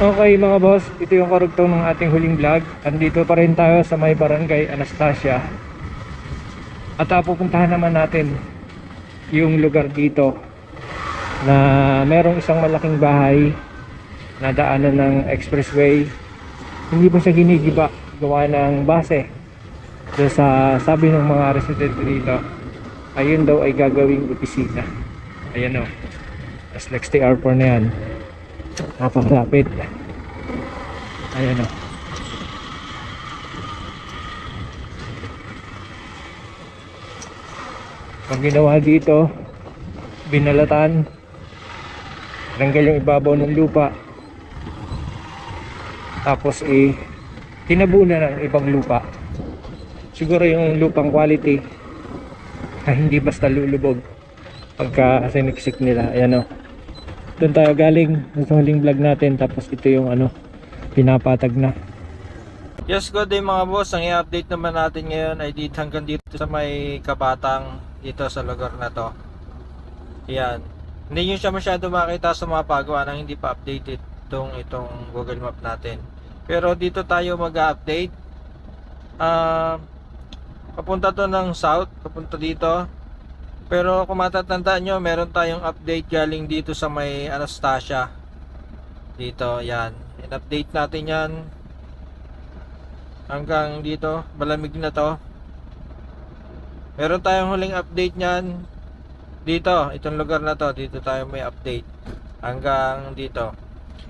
Okay mga boss, ito yung karugtong ng ating huling vlog. Andito pa rin tayo sa may barangay Anastasia. At uh, pupuntahan naman natin yung lugar dito na merong isang malaking bahay na daanan ng expressway. Hindi pa siya ginigiba gawa ng base. So, sa sabi ng mga residente dito, ayun daw ay gagawing opisina. Ayan o. Tapos next TR4 na yan napakalapit ayan o ang ginawa dito binalatan tanggal yung ibabaw ng lupa tapos eh tinabunan ng ibang lupa. Siguro yung lupang quality na hindi basta lulubog pagka siniksik nila. Ayan o doon tayo galing sa huling vlog natin tapos ito yung ano pinapatag na Yes, good day mga boss. Ang i-update naman natin ngayon ay dito hanggang dito sa may kabatang dito sa lugar na to. Yan. Hindi nyo siya masyado makita sa mga pagawa nang hindi pa updated itong, itong Google Map natin. Pero dito tayo mag-update. Ah, papunta to ng south, papunta dito. Pero kung matatandaan nyo, meron tayong update galing dito sa may Anastasia. Dito, yan. In-update natin yan. Hanggang dito malamig na to. Meron tayong huling update nyan dito itong lugar na to dito tayo may update. Hanggang dito.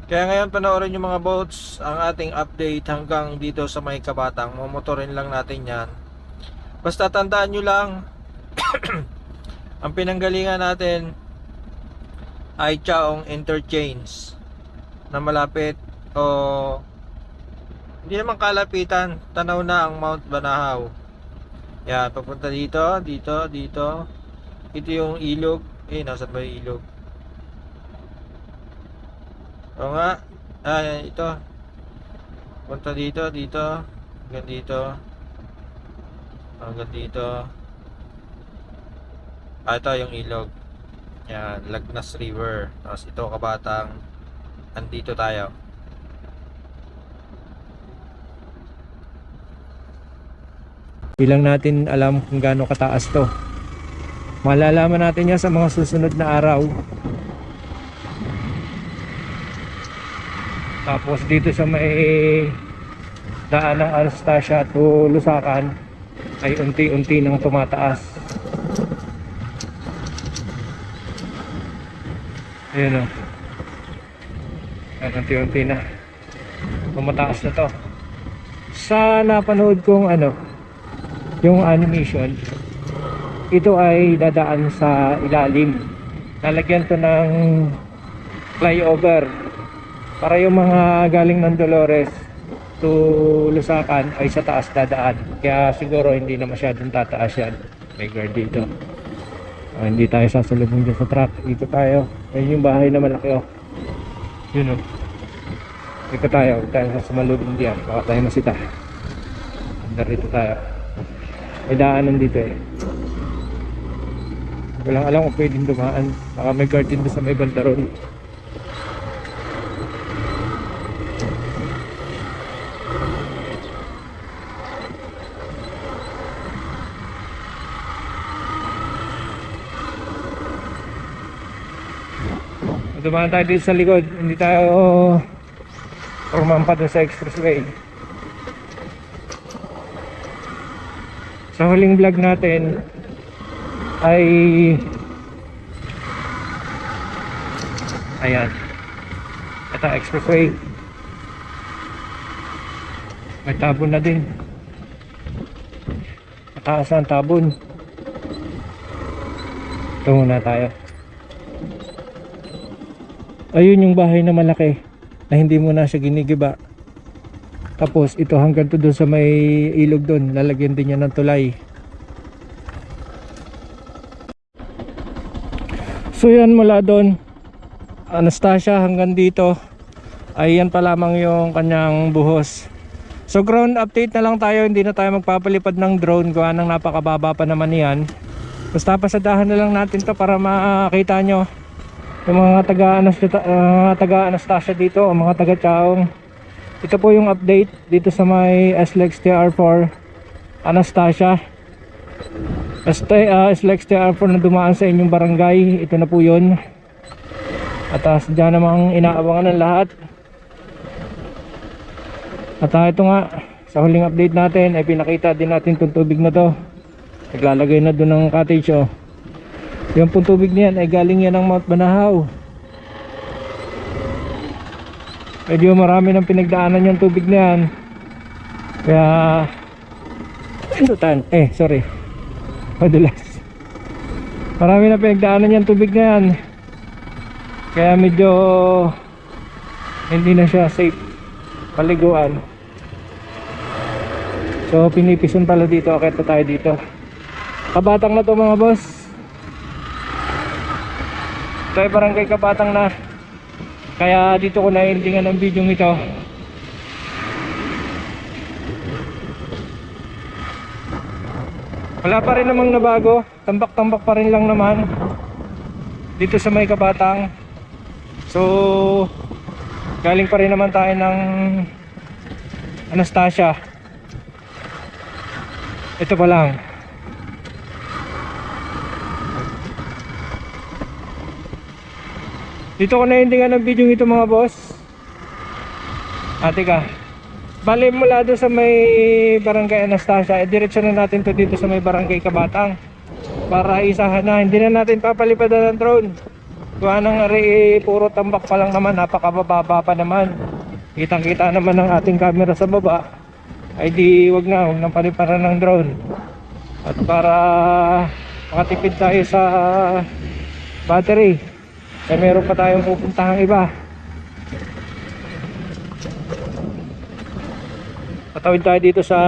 Kaya ngayon panoorin yung mga boats ang ating update hanggang dito sa may kabatang. Mumotorin lang natin yan. Basta tandaan nyo lang ang pinanggalingan natin ay Chaong Interchange na malapit o hindi naman kalapitan. Tanaw na ang Mount Banahaw. Yan papunta dito dito dito. Ito yung ilog. Eh nasa ba yung ilog? O nga. Ah ito. Punta dito dito. Hanggang dito. Hanggang dito ah ito yung ilog. Yan Lagnas River. Tapos ito kabatang andito tayo. Bilang natin alam kung gaano kataas to. Malalaman natin yan sa mga susunod na araw. Tapos dito sa may daan ng Anastasia to Lusakan ay unti-unti nang tumataas ayun o Ayan, unti-unti na. Tumataas na to. Sa napanood kong ano yung animation ito ay dadaan sa ilalim. Lalagyan to ng flyover. Para yung mga galing ng Dolores to Lusakan ay sa taas dadaan. Kaya siguro hindi na masyadong tataas yan. May guard dito. Ah, hindi tayo sasalubong dyan sa truck. Dito tayo ayun yung bahay na malaki oh. Yun oh. Dito tayo tayo sa sumalubong diyan. Baka tayo masita. Handa rito tayo. May daanan dito eh. Hindi ko lang alam kung pwedeng dumaan. Baka may guard din sa may bandaron dumaan tayo dito sa likod. Hindi tayo rumampa doon sa expressway. Sa huling vlog natin ay ayan. Ito expressway. May tabon na din. Mataas ang tabon. Ito muna tayo ayun yung bahay na malaki na hindi mo na siya ginigiba. Tapos ito hanggang to doon sa may ilog doon lalagyan din niya ng tulay. So yan mula doon Anastasia hanggang dito. Ay yan pa lamang yung kanyang buhos. So ground update na lang tayo. Hindi na tayo magpapalipad ng drone. Gawa ng napakababa pa naman yan. Basta pasadahan na lang natin to para makita nyo yung mga taga Anastasia, mga taga Anastasia dito, mga taga Chaong. Ito po yung update dito sa may SLEX TR4 Anastasia. ST, uh, SLEX TR4 na dumaan sa inyong barangay, ito na po yun. At uh, dyan namang inaabangan ng lahat. At uh, ito nga, sa huling update natin ay pinakita din natin itong tubig na to. Naglalagay na doon ng cottage oh. Yung pong tubig niyan ay galing yan ng Mount Banahaw. Medyo marami ng pinagdaanan yung tubig niyan. Kaya Pindutan. Eh, sorry. Madulas. Marami na pinagdaanan yung tubig na yan. Kaya medyo hindi na siya safe paliguan. So pinipison pala dito, akit na tayo dito. Kabatang na to mga boss. Ay barangay Kabatang na. Kaya dito ko na-endingan ang video ito. Wala pa rin namang nabago. Tambak-tambak pa rin lang naman. Dito sa may Kabatang. So, galing pa rin naman tayo ng Anastasia. Ito pa lang. Dito ko na-endingan ng video ito mga boss. Ate ka. Bali mula doon sa may barangay Anastasia, eh, diretso na natin to dito sa may barangay Kabatang. Para isahan na, hindi na natin papalipadan ng drone. Kuha nang ari, eh, puro tambak pa lang naman, napakababa pa naman. Kitang kita naman ng ating camera sa baba. Ay di wag na, wag nang paliparan ng drone. At para makatipid tayo sa battery, ay meron pa tayong pupuntahang iba. Patawid tayo dito sa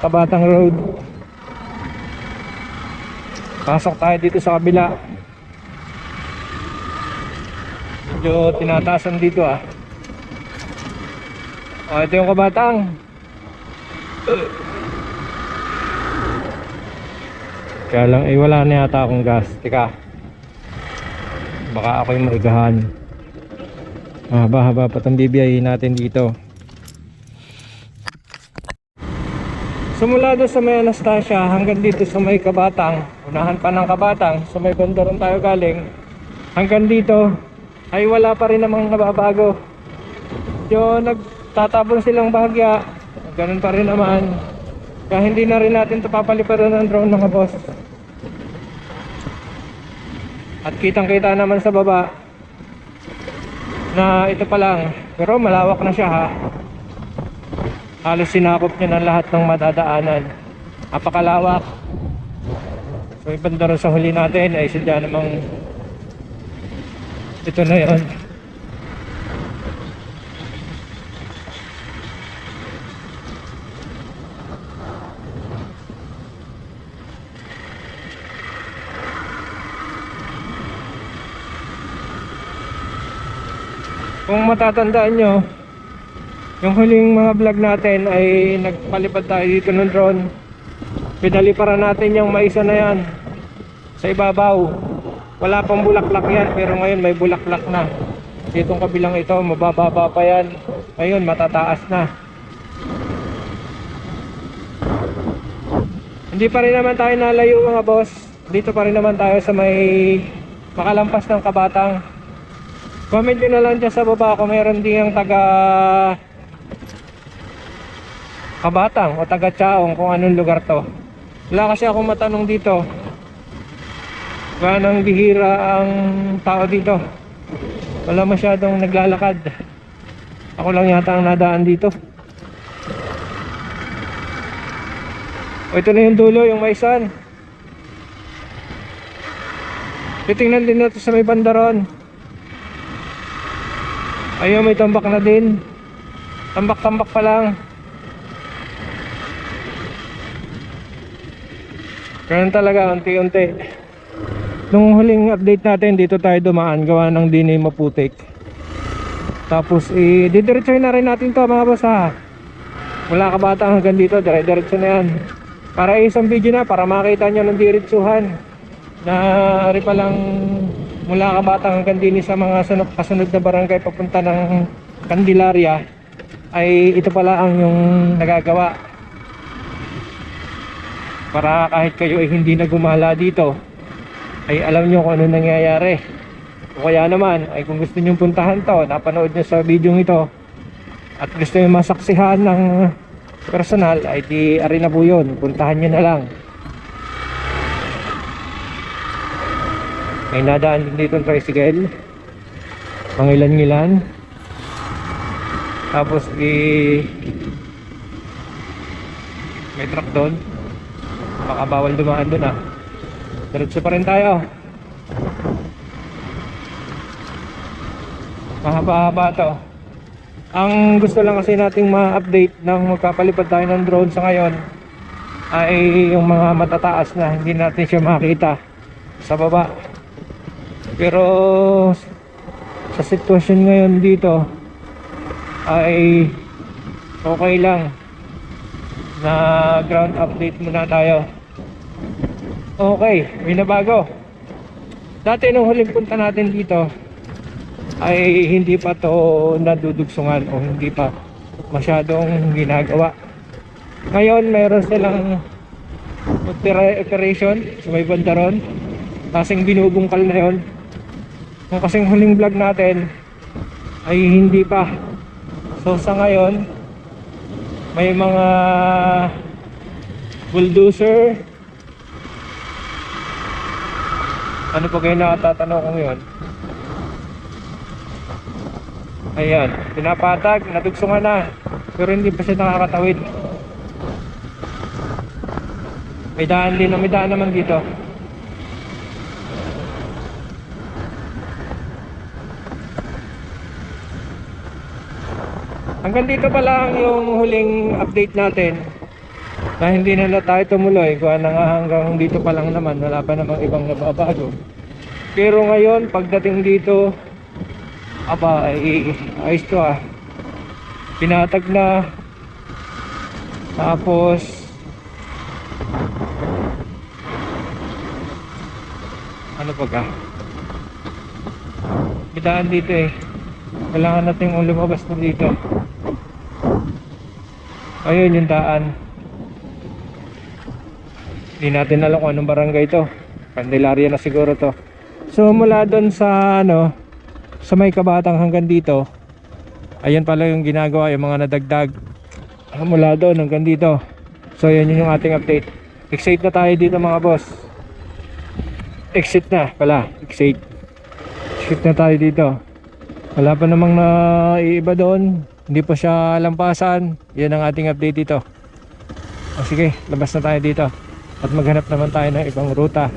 Kabatang Road. Pasok tayo dito sa kabila. Medyo tinatasan dito ah. Oh, ito yung Kabatang. Kaya lang, eh wala na yata akong gas. Teka. Baka ako yung maigahan. Haba-haba pa itong bibiyahin natin dito. Sumula doon sa may Anastasia hanggang dito sa may Kabatang, unahan pa ng Kabatang, sa may Bandaron tayo galing, hanggang dito ay wala pa rin namang nababago. Yo, nagtatabon silang bahagya, ganun pa rin naman. Kaya hindi na rin natin ito papaliparan ng drone mga boss. At kitang kita naman sa baba na ito pa lang, pero malawak na siya ha? Halos sinakop niya ng lahat ng madadaanan. Napakalawak. So rin sa huli natin ay sadya namang ito na yon kung matatandaan nyo yung huling mga vlog natin ay nagpalipad tayo dito ng drone. Pinaliparan natin yung maisa na yan sa ibabaw. Wala pang bulaklak yan pero ngayon may bulaklak na. Ditong kabilang ito mabababa pa yan. Ngayon matataas na. Hindi pa rin naman tayo nalayo mga boss. Dito pa rin naman tayo sa may makalampas ng kabatang. Comment nyo na lang dyan sa baba kung meron din yung taga Kabatang o taga Chaong kung anong lugar to. Wala kasi ako matanong dito. Ganang bihira ang tao dito. Wala masyadong naglalakad. Ako lang yata ang nadaan dito. O ito na yung dulo, yung maisan. Titingnan din natin sa may bandaron. Ayun, may tambak na din. Tambak-tambak pa lang. Ganun talaga, unti-unti. Nung huling update natin, dito tayo dumaan, gawa ng dinay maputik. Tapos, eh, didiretsoy na rin natin to mga boss ha. Wala ka bata hanggang dito, dire-diretso na yan. Para isang video na, para makita nyo ng diretsuhan. Na ari pa lang mula Kabatang hanggang din sa mga sunod, kasunod na barangay papunta ng Candelaria ay ito pala ang yung nagagawa. Para kahit kayo ay hindi na gumala dito ay alam nyo kung ano nangyayari. O kaya naman ay kung gusto nyo puntahan to napanood nyo sa video ito at gusto nyo masaksihan ng personal ay di ari na po yun. Puntahan nyo na lang may nadaan din dito ng tricycle. Pangilan-ngilan tapos di may truck doon. Baka bawal dumaan doon ah. Diretso pa rin tayo. Mahaba-haba to. Ang gusto lang kasi nating ma-update nang magpapalipad tayo ng drone sa ngayon ay yung mga matataas na hindi natin siya makita sa baba pero sa sitwasyon ngayon dito ay okay lang na ground update muna tayo. Okay may nabago. Dati nung huling punta natin dito ay hindi pa to nadudugsungan o hindi pa masyadong ginagawa. Ngayon mayroon silang opera- operation may banda ron kasing binubungkal na yon kung kasing huling vlog natin ay hindi pa. So sa ngayon may mga bulldozer. Ano pa kayo nakatatanong kung yun? Ayan pinapatag nadugsungan na pero hindi pa siya nakakatawid. May daan din may daan naman dito hanggang dito pa lang yung huling update natin na hindi na tayo tumuloy. Kung na nga hanggang dito pa lang naman. Wala pa namang ibang nababago. Pero ngayon pagdating dito aba ay ayos to ah. Pinatag na. Tapos ano pa ka bidaan dito eh. Kailangan natin lumabas na dito ayun yung daan. Hindi natin alam kung anong barangay to. Candelaria na siguro to. So mula doon sa ano sa may kabatang hanggang dito ayan pala yung ginagawa yung mga nadagdag. Mula doon hanggang dito. So yan yun yung ating update. Exit na tayo dito mga boss. Exit na pala. Exit. Exit na tayo dito. Wala pa namang naiiba doon hindi pa siya lampasan. Yan ang ating update dito. O sige labas na tayo dito. At maghanap naman tayo ng ibang ruta.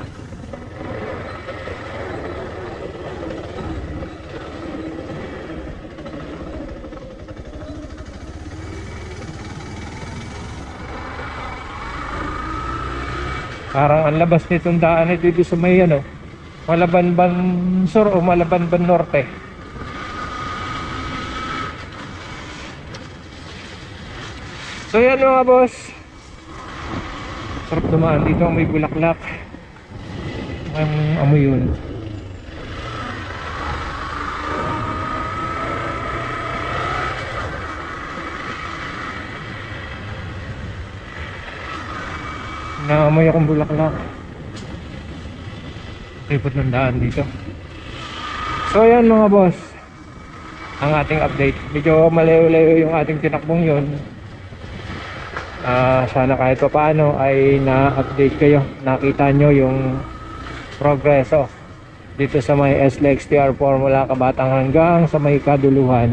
Parang ang labas nitong daan ito dito sa may ano Malabanban Sur o Malabanban Norte So yan mga boss. Sarap dumaan. Dito may bulaklak. Ang amoy yun. Naamoy akong bulaklak. Lipot ng daan dito. So yan mga boss. Ang ating update. Medyo malayo-layo yung ating tinakbong yun Ah, sana kahit pa paano ay na-update kayo. Nakita nyo yung progreso dito sa may SLXTR Formula Kabatang hanggang sa may kaduluhan.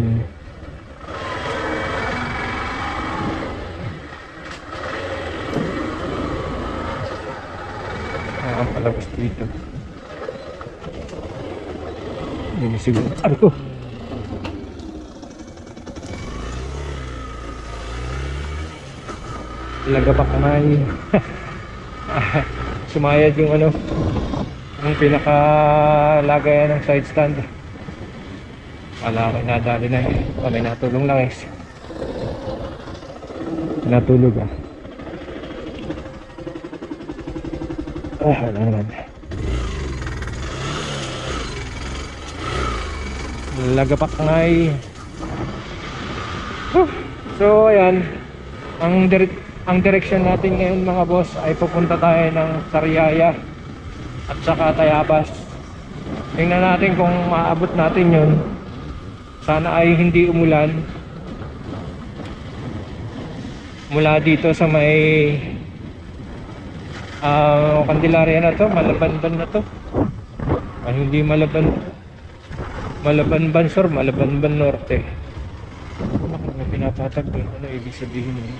Ah, palabas dito. Hindi siguro. Ano pa kamay. Sumayad yung ano, yung pinakalagayan ng side stand. Wala ko nadali na eh. Kami natulong lang eh. Natulog ah. Ah, wala naman. Lagapakngay. Huh. So ayan, ang dire- ang direction natin ngayon mga boss ay pupunta tayo ng Sariaya at saka Tayabas. Tingnan natin kung maabot natin 'yon. Sana ay hindi umulan. Mula dito sa may ah Candelaria na to, Malabanban na to. Ay hindi Malaban Malabanban Sur, Malabanban Norte. Ano pinapatag doon? Ano ibig sabihin nun?